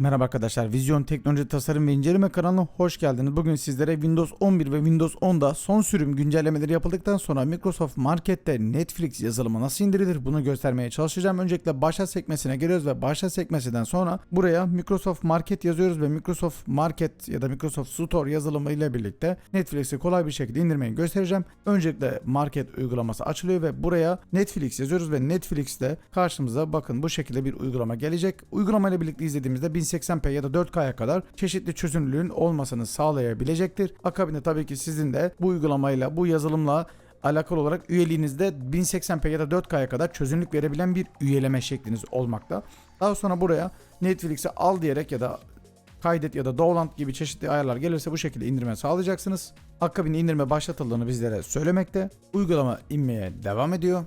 Merhaba arkadaşlar, Vizyon Teknoloji Tasarım ve İnceleme kanalına hoş geldiniz. Bugün sizlere Windows 11 ve Windows 10'da son sürüm güncellemeleri yapıldıktan sonra Microsoft Market'te Netflix yazılımı nasıl indirilir bunu göstermeye çalışacağım. Öncelikle başlat sekmesine giriyoruz ve başlat sekmesinden sonra buraya Microsoft Market yazıyoruz ve Microsoft Market ya da Microsoft Store yazılımı ile birlikte Netflix'i kolay bir şekilde indirmeyi göstereceğim. Öncelikle Market uygulaması açılıyor ve buraya Netflix yazıyoruz ve Netflix'te karşımıza bakın bu şekilde bir uygulama gelecek. Uygulama ile birlikte izlediğimizde 1080p ya da 4K'ya kadar çeşitli çözünürlüğün olmasını sağlayabilecektir. Akabinde tabii ki sizin de bu uygulamayla, bu yazılımla alakalı olarak üyeliğinizde 1080p ya da 4K'ya kadar çözünürlük verebilen bir üyeleme şekliniz olmakta. Daha sonra buraya Netflix'i al diyerek ya da kaydet ya da download gibi çeşitli ayarlar gelirse bu şekilde indirme sağlayacaksınız. Akabinde indirme başlatıldığını bizlere söylemekte. Uygulama inmeye devam ediyor.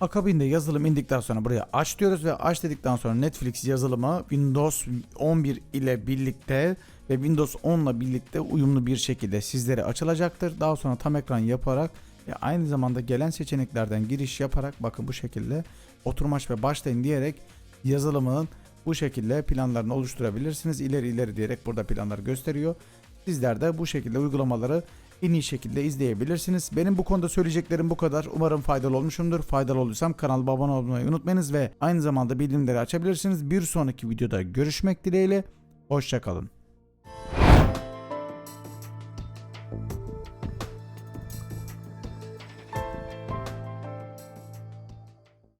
Akabinde yazılım indikten sonra buraya aç diyoruz ve aç dedikten sonra Netflix yazılımı Windows 11 ile birlikte ve Windows 10 ile birlikte uyumlu bir şekilde sizlere açılacaktır. Daha sonra tam ekran yaparak ve aynı zamanda gelen seçeneklerden giriş yaparak bakın bu şekilde oturmaç ve başlayın diyerek yazılımın bu şekilde planlarını oluşturabilirsiniz. İleri ileri diyerek burada planlar gösteriyor. Sizler de bu şekilde uygulamaları en iyi şekilde izleyebilirsiniz. Benim bu konuda söyleyeceklerim bu kadar. Umarım faydalı olmuşumdur. Faydalı olduysam kanalıma abone olmayı unutmayınız ve aynı zamanda bildirimleri açabilirsiniz. Bir sonraki videoda görüşmek dileğiyle. Hoşçakalın.